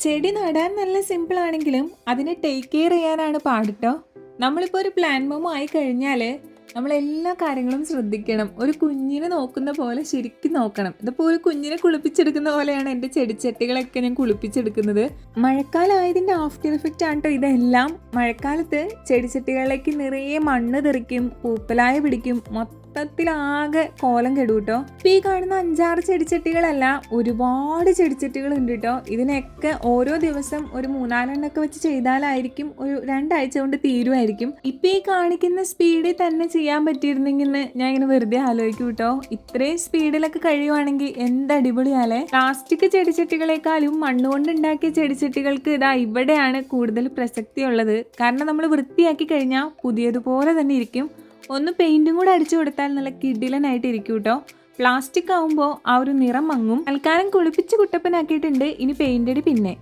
ചെടി നടാൻ നല്ല സിമ്പിൾ ആണെങ്കിലും അതിനെ ടേക്ക് കെയർ ചെയ്യാനാണ് പാടിട്ടോ. നമ്മളിപ്പോൾ ഒരു പ്ലാൻ മോമോ ആയി കഴിഞ്ഞാൽ നമ്മൾ എല്ലാ കാര്യങ്ങളും ശ്രദ്ധിക്കണം. ഒരു കുഞ്ഞിനെ നോക്കുന്ന പോലെ ശരിക്കും നോക്കണം. ഇതിപ്പോൾ ഒരു കുഞ്ഞിനെ കുളിപ്പിച്ചെടുക്കുന്ന പോലെയാണ് എന്റെ ചെടിച്ചട്ടികളൊക്കെ ഞാൻ കുളിപ്പിച്ചെടുക്കുന്നത്. മഴക്കാലമായതിന്റെ ആഫ്റ്റർ ഇഫക്റ്റ് ആണ് കേട്ടോ ഇതെല്ലാം. മഴക്കാലത്ത് ചെടിച്ചട്ടികളിലേക്ക് നിറയെ മണ്ണ് തെറിക്കും പൂപ്പലായ പിടിക്കും മൊത്തത്തിലാകെ കോലം കെടും കേട്ടോ ഈ കാണുന്ന അഞ്ചാറ് ചെടിച്ചട്ടികളല്ല ഒരുപാട് ചെടിച്ചട്ടികൾ ഉണ്ട് കേട്ടോ ഇതിനൊക്കെ ഓരോ ദിവസം ഒരു മൂന്നാലെണ്ണൊക്കെ വെച്ച് ചെയ്താലായിരിക്കും ഒരു രണ്ടാഴ്ച കൊണ്ട് തീരുമായിരിക്കും ഇപ്പം ഈ കാണിക്കുന്ന സ്പീഡിൽ തന്നെ ചെയ്യാൻ പറ്റിയിരുന്നെങ്കിൽ ഞാൻ ഇങ്ങനെ വെറുതെ ആലോചിക്കും കേട്ടോ ഇത്രയും സ്പീഡിലൊക്കെ കഴിയുവാണെങ്കിൽ എന്ത് അടിപൊളിയാലേ പ്ലാസ്റ്റിക് ചെടിച്ചട്ടികളെക്കാളും മണ്ണുകൊണ്ട് ഉണ്ടാക്കിയ ചെടിച്ചട്ടികൾക്ക് ഇതാ ഇവിടെയാണ് കൂടുതൽ പ്രസക്തി ഉള്ളത് കാരണം നമ്മൾ വൃത്തിയാക്കി കഴിഞ്ഞാൽ പുതിയതുപോലെ തന്നെ ഇരിക്കും. ഒന്ന് പെയിന്റും കൂടെ അടിച്ചു കൊടുത്താൽ നല്ല കിഡിലനായിട്ട് ഇരിക്കും കേട്ടോ പ്ലാസ്റ്റിക് ആവുമ്പോൾ ആ ഒരു നിറം മങ്ങും. തൽക്കാലം കുളിപ്പിച്ച് കുട്ടപ്പനാക്കിയിട്ടുണ്ട്. ഇനി പെയിന്റ് അടി പിന്നെ.